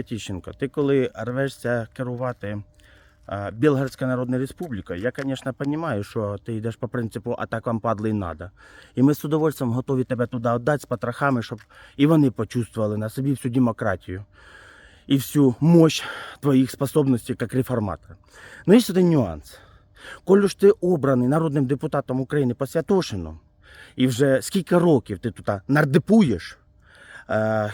Тіщенко, ти коли рвешся керувати Білгородська Народна Республіка, я, звісно, розумію, що ти йдеш по принципу атакам падли і надо. І ми з удовольствием готові тебе туди віддати з потрохами, щоб і вони почувствували на собі всю демократію і всю мощь твоїх способностей як реформатора. Ну, є один нюанс. Коли ж ти обраний народним депутатом України по Святошину, і вже скільки років ти тут нардепуєш,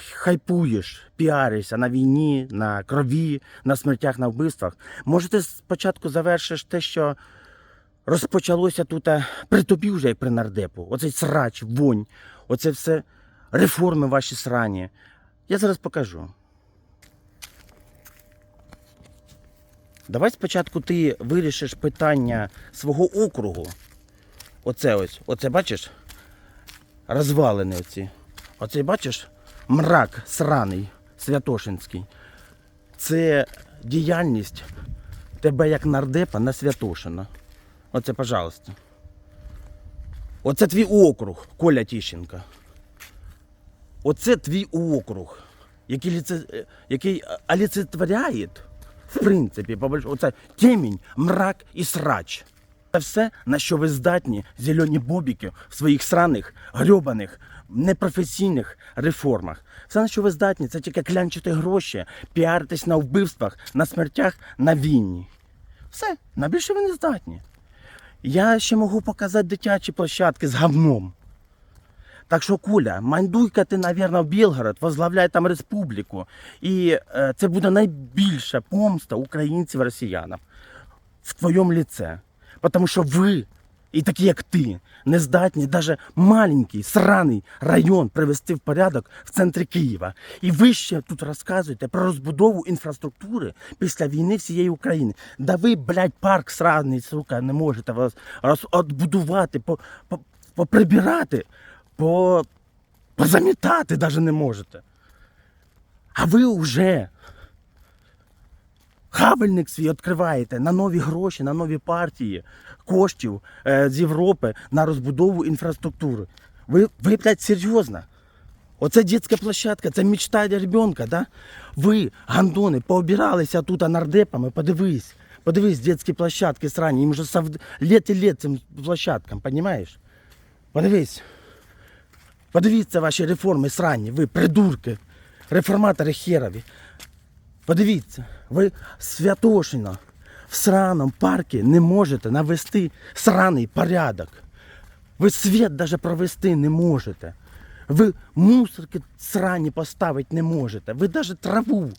хайпуєш, піаришся на війні, на крові, на смертях, на вбивствах. Може, ти спочатку завершиш те, що розпочалося тут е, при тобі вже як при нардепу. Оцей срач, вонь, оце все реформи ваші срані. Я зараз покажу. Давай спочатку ти вирішиш питання свого округу. Оце ось, оце бачиш? Розвалини оці. Оце бачиш? Мрак сраний, Святошинський. Це діяльність тебе як нардепа на Святошина. Оце, пожалуйста. Оце твій округ, Коля Тіщенка. Оце твій округ, який, ліце, який олицетворяє, в принципі, побольш... оце темінь, мрак і срач. Це все, на що ви здатні, зелені бобіки, в своїх сраних, грьобаних, непрофесійних реформах. Все, на що ви здатні, це тільки клянчити гроші, піаритись на вбивствах, на смертях, на війні. Все, на більше ви не здатні. Я ще можу показати дитячі площадки з говном. Так що, Коля, мандуйка ти, навірно, в Білгород, возглавляй там республіку. І е, це буде найбільша помста українців росіянам в твоєму ліце. Тому що ви, і такі як ти, не здатні навіть маленький сраний район привести в порядок в центрі Києва. І ви ще тут розказуєте про розбудову інфраструктури після війни всієї України. Да ви, блядь, парк сраний, сука, не можете вас роз- відбудувати, по, по, поприбирати, по, позамітати навіть не можете. А ви вже Хабельник свій відкриваєте на нові гроші, на нові партії коштів е, з Європи на розбудову інфраструктури. Ви, ви блядь, серйозно? Оце дитяча площадка, це мечта для ребенка, да? Ви, гандони, пообиралися тут нардепами, подивись. Подивись, дитячі площадки срані, їм вже сов... лет і лет цим площадкам, розумієш? Подивись. Подивіться ваші реформи срані, ви придурки, реформатори херові. Подивіться, ви Святошино в сраному парку не можете навести сраний порядок. Ви світ навіть провести не можете. Ви мусорки срані поставити не можете. Ви навіть траву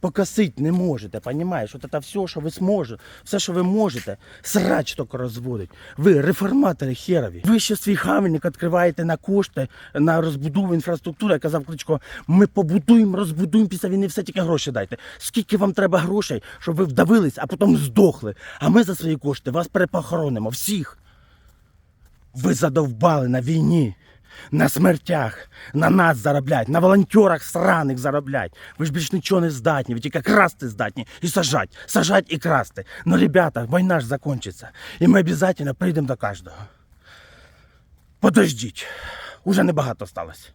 покосити не можете. Понімаєш? От це все, що ви зможете, все, що ви можете, срач тільки розводить. Ви реформатори херові. Ви ще свій хавельник відкриваєте на кошти, на розбудову інфраструктури. Я казав Кличко, ми побудуємо, розбудуємо після війни, все тільки гроші дайте. Скільки вам треба грошей, щоб ви вдавились, а потім здохли. А ми за свої кошти вас перепохоронимо всіх. Ви задовбали на війні, на смертях, на нас зароблять, на волонтерах сраних зароблять. Ви ж більш нічого не здатні, ви тільки красти здатні і сажать, сажать і красти. Ну, ребята, війна ж закончиться. І ми обов'язково прийдемо до кожного. Подождіть, уже небагато сталося.